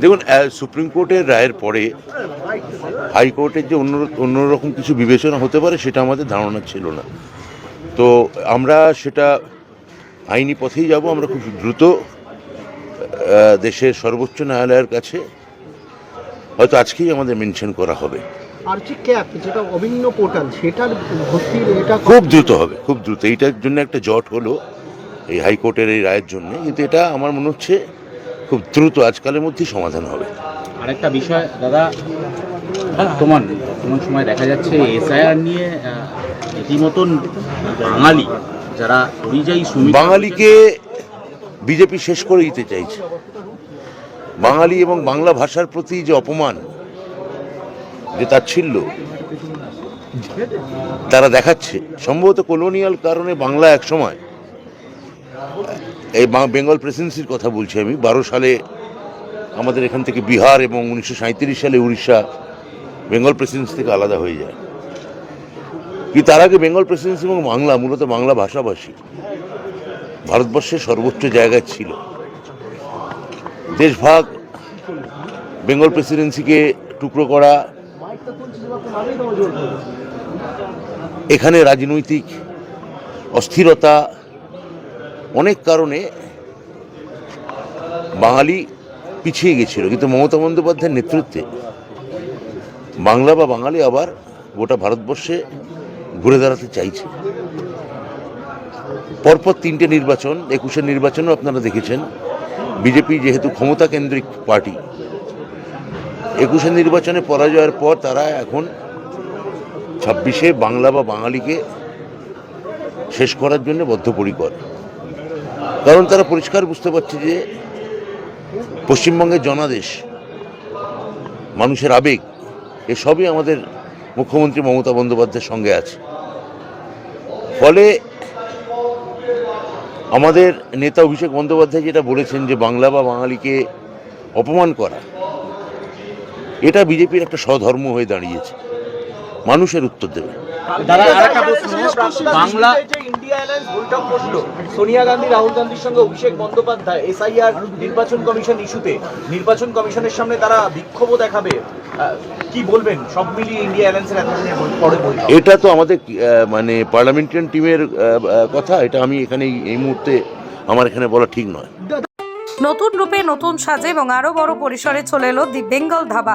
দেখুন সুপ্রিম কোর্টের রায়ের পরে হাইকোর্টের যে অন্য অন্যরকম কিছু বিবেচনা হতে পারে সেটা আমাদের ধারণা ছিল না। তো আমরা সেটা আইনি পথেই যাব আমরা খুব দ্রুত দেশের সর্বোচ্চ ন্যায়ালয়ের কাছে হয়তো আজকেই আমাদের মেনশন করা হবে। আর যে ক্যাপ যেটা অভিন্ন পোর্টাল সেটার ভর্তির এটা খুব দ্রুত হবে খুব দ্রুত। এইটার জন্য একটা জট হলো এই হাইকোর্টের এই রায়ের জন্য। কিন্তু এটা আমার মনে হচ্ছে খুব দ্রুত আজকালের মধ্যেই সমাধান হবে। আরেকটা বিষয় দাদা বর্তমান বর্তমান সময় দেখা যাচ্ছে এসআইআর নিয়ে রীতিমতন বাঙালি যারা পরিযায়ী শ্রমিক বাঙালিকে বিজেপি শেষ করে দিতে চাইছে। বাঙালি এবং বাংলা ভাষার প্রতি যে অপমান যে তাচ্ছিল্য তারা দেখাচ্ছে। সম্ভবত কলোনিয়াল কারণে বাংলা একসময় এই বেঙ্গল প্রেসিডেন্সির কথা বলছি আমি। বারো সালে আমাদের এখান থেকে বিহার এবং উনিশশো সালে উড়িষ্যা বেঙ্গল প্রেসিডেন্সি থেকে আলাদা হয়ে যায়। কি তার আগে বেঙ্গল প্রেসিডেন্সি এবং বাংলা, মূলত বাংলা ভাষাভাষী। ভারতবর্ষের সর্বোচ্চ জায়গায় ছিল। দেশভাগ বেঙ্গল প্রেসিডেন্সিকে টুকরো করা। এখানে রাজনৈতিক অস্থিরতা অনেক কারণে বাঙালি পিছিয়ে গেছিল, কিন্তু মমতা বন্দ্যোপাধ্যায়ের নেতৃত্বে বাংলা বা বাঙালি আবার গোটা ভারতবর্ষে ঘুরে দাঁড়াতে চাইছে। পরপর তিনটে নির্বাচন, একুশের নির্বাচনও আপনারা দেখেছেন। বিজেপি যেহেতু ক্ষমতা কেন্দ্রিক পার্টি, একুশের নির্বাচনে পরাজয়ের পর তারা এখন ছাব্বিশে বাংলা বা বাঙালিকে শেষ করার জন্য বদ্ধপরিকর। কারণ তারা পরিষ্কার বুঝতে পারছে যে পশ্চিমবঙ্গের জনাদেশ, মানুষের আবেগ এসবই আমাদের মুখ্যমন্ত্রী মমতা বন্দ্যোপাধ্যায়ের সঙ্গে আছে। ফলে আমাদের নেতা অভিষেক বন্দ্যোপাধ্যায় যেটা বলেছেন যে বাংলা বা বাঙালিকে অপমান করা, এটা বিজেপির একটা স্বধর্ম হয়ে দাঁড়িয়েছে। মানুষের উত্তর দেবে। দাদা আরেকটা প্রশ্ন। বাংলা ইন্ডিয়া অ্যালায়েন্স বৈঠক বসল সোনিয়া গান্ধী রাহুল গান্ধীর সঙ্গে অভিষেক বন্দ্যোপাধ্যায় এসআইআর নির্বাচন কমিশন ইস্যুতে। নির্বাচন কমিশনের সামনে তারা বিক্ষোভও দেখাবে। আহ, কি বলবেন? সব মিলিয়ে ইন্ডিয়া অ্যালায়েন্সের এতদিনের পরে এটা তো আমাদের আহ, মানে পার্লামেন্টারিয়ান টিমের কথা। এটা আমি এখানে এই- এই মুহূর্তে আমার এখানে বলা ঠিক নয়। নতুন রূপে নতুন সাজে এবং আরও বড় পরিসরে চলে এলো দি বেঙ্গল ধাবা।